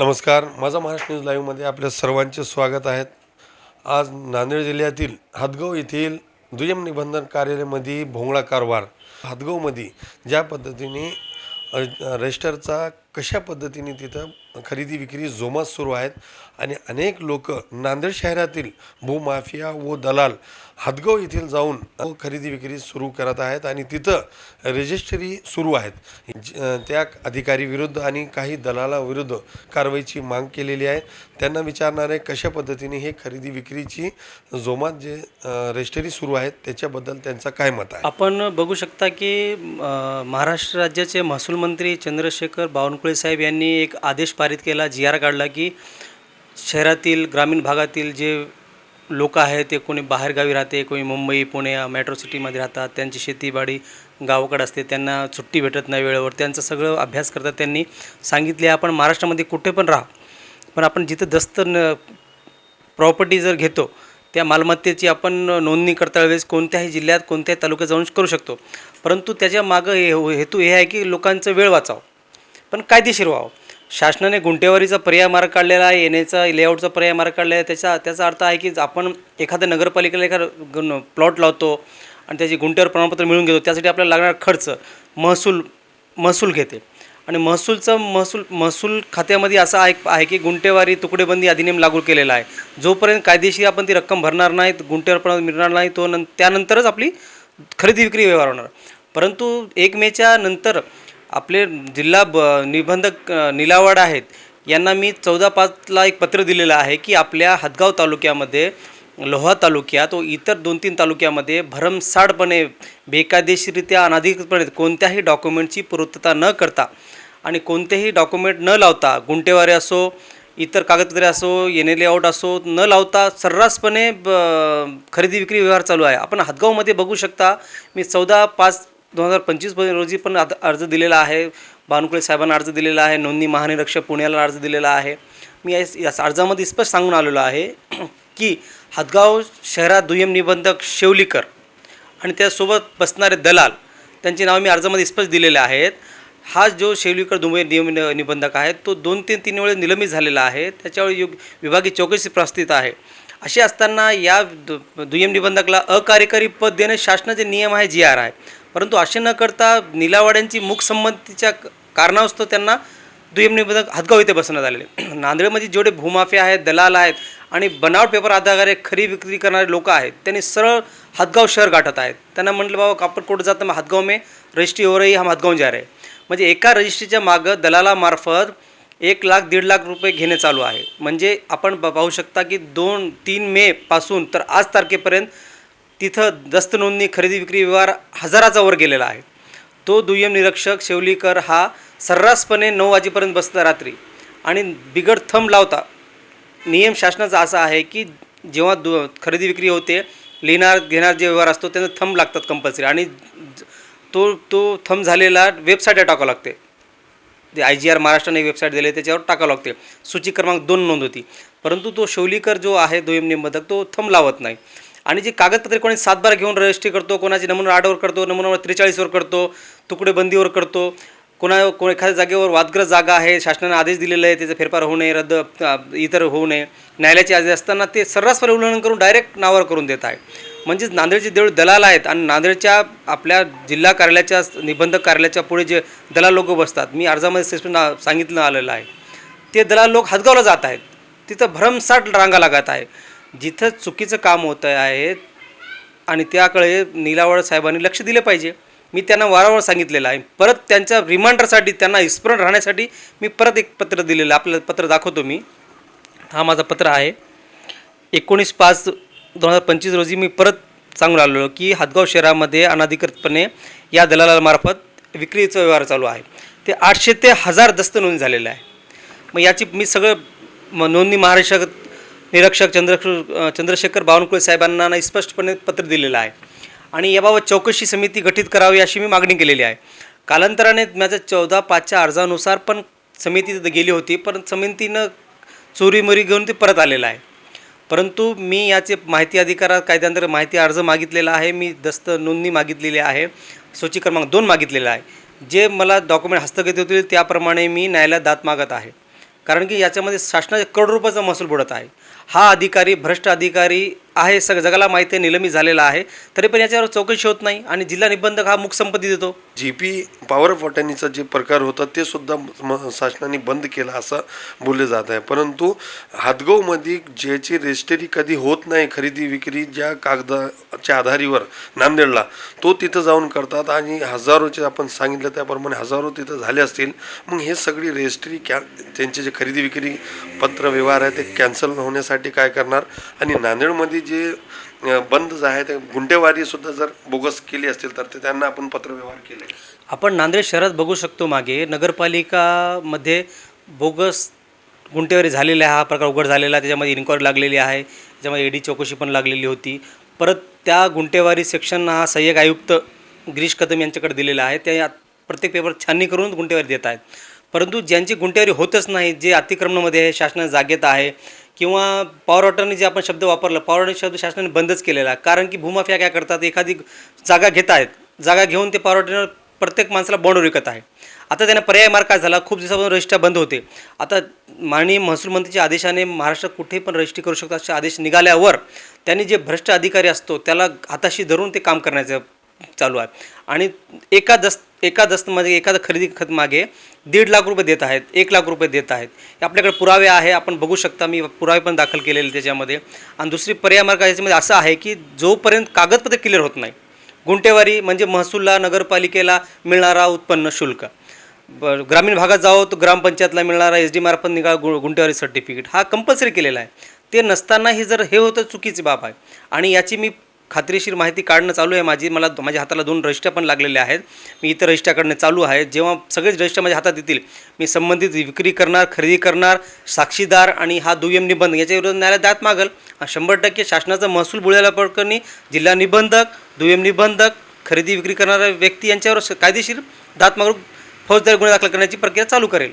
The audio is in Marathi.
नमस्कार माझा महाराष्ट्र न्यूज लाईव्हमध्ये आपल्या सर्वांचे स्वागत आहेत आज नांदेड जिल्ह्यातील हदगाव येथील दुय्यम निबंधन कार्यालयामध्ये भोंगळा कारभार. हदगावमध्ये ज्या पद्धतीने रजिस्टरचा कशा पद्धतीने तिथं खरेदी विक्री जोमात सुरू आहेत आणि अनेक लोक नांदेड शहरातील भूमाफिया व दलाल हदगाव येथील जाऊन खरेदी विक्री सुरू करत आहेत आणि तिथं रजिस्ट्री सुरू आहेत. ज- त्या अधिकारी विरुद्ध आणि काही दलालाविरुद्ध कारवाईची माग केलेली आहे. त्यांना विचारणार आहे कशा पद्धतीने हे खरेदी विक्रीची जोमात जे रजिस्टरी रजिस्ट्री सुरू आहेत त्याच्याबद्दल त्यांचं काय मत आहे? आपण बघू शकता की महाराष्ट्र राज्याचे महसूल मंत्री चंद्रशेखर बावनकुळे साहेब यांनी एक आदेश पारित केला जी आर काढला की शहरातील ग्रामीण भागातील जे लोक आहेत ते कोणी बाहेरगावी राहते कोणी मुंबई पुणे मेट्रो सिटीमध्ये राहतात त्यांची शेतीबाडी गावाकडे असते त्यांना सुट्टी भेटत नाही वेळेवर त्यांचं सगळं अभ्यास करतात. त्यांनी सांगितले आपण महाराष्ट्रामध्ये कुठे पण राहा पण आपण जिथं दस्त न प्रॉपर्टी जर घेतो त्या मालमत्तेची आपण नोंदणी करता वेळेस कोणत्याही जिल्ह्यात कोणत्याही तालुक्यात जाऊन करू शकतो. परंतु त्याच्या मागं हे हेतू हे आहे की लोकांचं वेळ वाचावं. पण कायदेशीर व्हावं. शासनाने गुंटेवारीचा पर्याय मार्ग काढलेला आहे येण्याचा लेआउटचा पर्याय मार्ग काढलेला आहे. त्याचा त्याचा अर्थ आहे की आपण एखाद्या नगरपालिकेला एखादा प्लॉट लावतो आणि त्याची गुंटेवर प्रमाणपत्र मिळून घेतो. त्यासाठी आपल्याला लागणारा खर्च महसूल महसूल घेते. आणि महसूलचं महसूल महसूल खात्यामध्ये असं आहे आहे की गुंटेवारी तुकडेबंदी अधिनियम लागू केलेला आहे. जोपर्यंत कायदेशीर आपण ती रक्कम भरणार नाही गुंटेवर प्रमाण मिळणार नाही तो नं त्यानंतरच आपली खरेदी विक्री व्यवहार होणार. परंतु एक मेच्या नंतर आपले जिल्हा ब निबंधक निलावड आहेत यांना मी चौदा पाचला एक पत्र दिलेलं आहे की आपल्या हदगाव तालुक्यामध्ये लोहा तालुक्यात व इतर दोन तीन तालुक्यामध्ये भरमसाडपणे बेकायदेशीरित्या अनाधिकृतपणे कोणत्याही डॉक्युमेंटची पूर्तता न करता आणि कोणतेही डॉक्युमेंट न लावता गुंटेवारे असो इतर कागदपत्रे असो येणे लेआउट असो न लावता सर्रासपणे ब- खरेदी विक्री व्यवहार चालू आहे. आपण हदगावमध्ये बघू शकता मी चौदा पाच दोन हजार पंचवीस रोजी पण आद- अर्ज दिलेला आहे. भानुकुळे साहेबांना अर्ज दिलेला आहे. नोंदणी महानिरीक्षक पुण्याला अर्ज दिलेला आहे. मी या या अर्जामध्ये स्पष्ट सांगून आलेलो आहे की हदगाव शहरात दुय्यम निबंधक शेवलीकर आणि त्यासोबत बसणारे दलाल त्यांची नावं मी अर्जामध्ये स्पष्ट दिलेले आहेत. हा जो शेवलीकर दुबई नियम निबंधक आहे तो दोन ते तीन वेळेस निलंबित झालेला आहे. त्याच्यावर योग विभागीय चौकशी प्रस्थित आहे. असे असताना या दु दुय्यम निबंधकाला अकार्यकारी पद देणे शासनाचे नियम आहे जी आर आहे. परंतु असे न करता निलावाड्यांची मूकसंमतीच्या कारणावस्तव कारणास्तव त्यांना दुय्यम निबंधक हदगाव इथे बसवण्यात आलेले. नांदेडमध्ये जेवढे भूमाफिया आहेत दलाल आहेत आणि बनावट पेपर आधारे खरी विक्री करणारे लोक आहेत त्यांनी सरळ हदगाव शहर गाठत आहेत. त्यांना म्हटलं बाबा कापड कुठं जातं मग हदगाव मे रजिस्ट्री हो रही हम हदगाव जा रहे म्हणजे एका रजिस्ट्रीच्या मागं दलालामार्फत एक लाख दीड लाख रुपये घेणे चालू आहे. म्हणजे आपण ब- पाहू शकता की दोन तीन मेपासून तर आज तारखेपर्यंत तिथं दस्त नोंदणी खरेदी विक्री व्यवहार हजाराचा वर गेलेला आहे. तो दुय्यम निरीक्षक शेवलीकर हा सर्रासपणे नऊ वाजेपर्यंत बसता रात्री आणि बिगड थंब लावता. नियम शासनाचा असा आहे की जेव्हा दु खरेदी विक्री होते लिहिणार घेणार जे व्यवहार असतो त्यांना थंब लागतात कंपल्सरी आणि ज- तो तो थंब झालेला वेबसाईटवर टाकावं लागते. ते आय जी आर महाराष्ट्राने वेबसाईट दिली त्याच्यावर टाकावं लागते. सूची क्रमांक दोन नोंद होती. परंतु तो शौलीकर जो आहे दुय्यम निबंधक तो थंब लावत नाही. आणि जी कागदपत्रे कोणी सातबार घेऊन रजिस्ट्री करतो कोणाची नमुना आठवर करतो नमुना त्रेचाळीसवर करतो तुकडे बंदीवर करतो कोणा कोण एखाद्या जागेवर वादग्रस्त जागा आहे शासनाने आदेश दिलेला आहे त्याचा फेरफार होऊ नये रद्द इतर होऊ नये न्यायालयाचे आदेश असताना ते सर्रासपणे उल्लंघन करून डायरेक्ट नावावर करून देत आहे. म्हणजेच नांदेडचे देऊळ दलाल आहेत आणि नांदेडच्या आपल्या जिल्हा कार्यालयाच्या निबंधक कार्यालयाच्या पुढे जे दलाल लोक बसतात मी अर्जामध्ये स्पष्ट ना सांगितलं आलेलं आहे. ते दलाल लोक हदगावला जात आहेत. तिथं भरमसाठ रांगा लागत आहे जिथं चुकीचं काम होतं आहे आणि त्याकडे निलावळ साहेबांनी लक्ष दिलं पाहिजे. मी त्यांना वारंवार सांगितलेलं आहे. परत त्यांच्या रिमाइंडरसाठी त्यांना स्मरण राहण्यासाठी मी परत एक पत्र दिलेलं आपलं पत्र दाखवतो मी. हा माझा पत्र आहे. एकोणीस पाच दोन हजार पंचवीस रोजी मी परत सांगून आलेलो की हदगाव शहरामध्ये अनाधिकृतपणे या दलालामार्फत विक्रीचा व्यवहार चालू आहे. ते आठशे ते हजार दस्त नोंद झालेलं आहे. मग याची मी सगळं म नोंदणी महाराष्ट्र निरीक्षक चंद्र चंद्रशेखर बावनकुळे साहेबांना स्पष्टपणे पत्र दिलेलं आहे. आणि याबाबत चौकशी समिती गठीत करावी अशी मी मागणी केलेली आहे. कालांतराने माझ्या चौदा पाचच्या अर्जानुसार पण समिती तिथं गेली होती पण समितीनं चोरीमोरी घेऊन ते परत आलेलं आहे. परंतु मी याचे माहिती अधिकारात कायद्यांतर माहिती अर्ज मागितलेला आहे मी दस्त नोंदणी मागितलेली आहे सूची क्रमांक दोन मागितलेला आहे. जे मला डॉक्युमेंट हस्तगत होतील त्याप्रमाणे मी न्यायालयात दात मागत आहे. कारण की याच्यामध्ये शासनाचे करोड रुपयाचा महसूल बुडत आहे. हा अधिकारी भ्रष्ट अधिकारी आहे सगळं जगाला माहिती आहे निलंबित झालेला आहे. तरी पण याच्यावर चौकशी होत नाही आणि जिल्हा निबंधक हा मुख संपत्ती देतो. जी पी पॉवर ऑफ जे प्रकार होता ते सुद्धा म- शासनाने बंद केला असं बोलले जात आहे. परंतु हातगावमध्ये ज्याची रजिस्ट्री कधी होत नाही खरेदी विक्री ज्या कागदाच्या आधारीवर नांदेडला तो तिथं जाऊन करतात आणि हजारोचे आपण सांगितलं त्याप्रमाणे हजारो तिथं झाले असतील. मग हे सगळी रजिस्ट्री कॅ त्यांचे जे खरेदी विक्री पत्र व्यवहार आहे ते कॅन्सल होण्यासाठी काय करणार? आणि नांदेडमध्ये जे बंद आहे ते गुंटेवारीसुद्धा जर बोगस केली असतील तर ते त्यांना आपण पत्रव्यवहार केले. आपण नांदेड शहरात बघू शकतो मागे नगरपालिकामध्ये बोगस गुंटेवारी झालेला आहे हा प्रकार उघड झालेला आहे त्याच्यामध्ये इन्क्वायरी लागलेली आहे त्याच्यामध्ये ईडी चौकशी पण लागलेली होती. परत त्या गुंटेवारी सेक्शन हा सहाय्यक आयुक्त गिरीश कदम यांच्याकडे दिलेला आहे. ते प्रत्येक पेपर छाननी करून गुंटेवारी देत आहेत. परंतु ज्यांची गुंटेवारी होतच नाही जे अतिक्रमणामध्ये आहे शासनाच्या जागेत आहे किंवा पॉवर ऑटर्नी जे आपण शब्द वापरला पॉवर ऑटर्नी शब्द शासनाने बंदच केलेला. कारण की भूमाफिया काय करतात? एखादी जागा घेत आहेत. जागा घेऊन ते पॉवर ऑटर्नीवर प्रत्येक माणसाला बॉन्डवर विकत आहे. आता त्यांना पर्याय मार्ग काय झाला? खूप दिवसापासून रजिस्ट्रा बंद होते. आता माननीय महसूल मंत्रीच्या आदेशाने महाराष्ट्रात कुठेही पण रजिस्ट्री करू शकतात. असे आदेश निघाल्यावर त्यांनी जे भ्रष्ट अधिकारी असतो त्याला हाताशी धरून ते काम करण्याचं चालू आहे. आणि एका दस्त एका दस्तमध्ये एखादं खरेदी खत मागे दीड लाख रुपये देत आहेत एक लाख रुपये देत आहेत. हे आपल्याकडे पुरावे आहे आपण बघू शकता मी पुरावे पण दाखल केलेले त्याच्यामध्ये. आणि दुसरी पर्याय मार्ग याच्यामध्ये असं आहे की जोपर्यंत कागदपत्र क्लिअर होत नाही गुंटेवारी म्हणजे महसूलला नगरपालिकेला मिळणारा उत्पन्न शुल्क. ब ग्रामीण भागात जावं तर ग्रामपंचायतला मिळणारा एस डी मार्फत निघा गु गुंटेवारी सर्टिफिकेट हा कंपल्सरी केलेला आहे. ते नसतानाही जर हे होतं चुकीची बाब आहे. आणि याची मी खात्रीशीर माहिती काढणं चालू आहे. माझी मला माझ्या हाताला दोन रजिस्ट्या पण लागलेल्या आहेत. मी इतर रजिस्ट्र्या चालू आहे. जेव्हा सगळेच रजिस्ट्या माझ्या हातात येतील मी संबंधित विक्री करणार खरेदी करणार साक्षीदार आणि हा दुय्यम निबंध याच्या न्यायालयात दात मागल. शंभर टक्के शासनाचा महसूल बुडायला प्रकरणी जिल्हा निबंधक दुय्यम निबंधक खरेदी विक्री करणाऱ्या व्यक्ती यांच्यावर कायदेशीर दात मागून फौजदारी गुन्हे दाखल करण्याची प्रक्रिया चालू करेल.